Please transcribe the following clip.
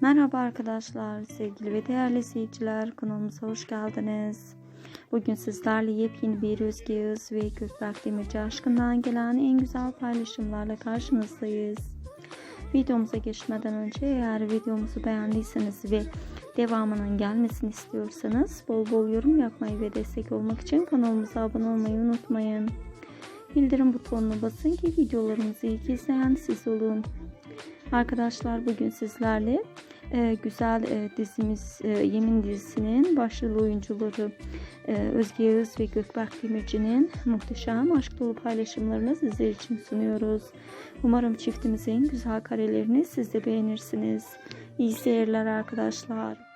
Merhaba arkadaşlar, sevgili ve değerli izleyiciler, kanalımıza hoş geldiniz. Bugün sizlerle yepyeni bir Özge ve Gökberk Demirci aşkından gelen en güzel paylaşımlarla karşınızdayız. Videomuza geçmeden önce eğer videomuzu beğendiyseniz ve devamının gelmesini istiyorsanız bol bol yorum yapmayı ve destek olmak için kanalımıza abone olmayı unutmayın. Bildirim butonuna basın ki videolarımızı ilk izleyen siz olun. Arkadaşlar bugün sizlerle e, güzel e, dizimiz e, Yemin dizisinin başrol oyuncuları e, Özge Yağız ve Gökberk Demirci'nin muhteşem aşk dolu paylaşımlarını sizler için sunuyoruz. Umarım çiftimizin güzel karelerini siz de beğenirsiniz. İyi seyirler arkadaşlar.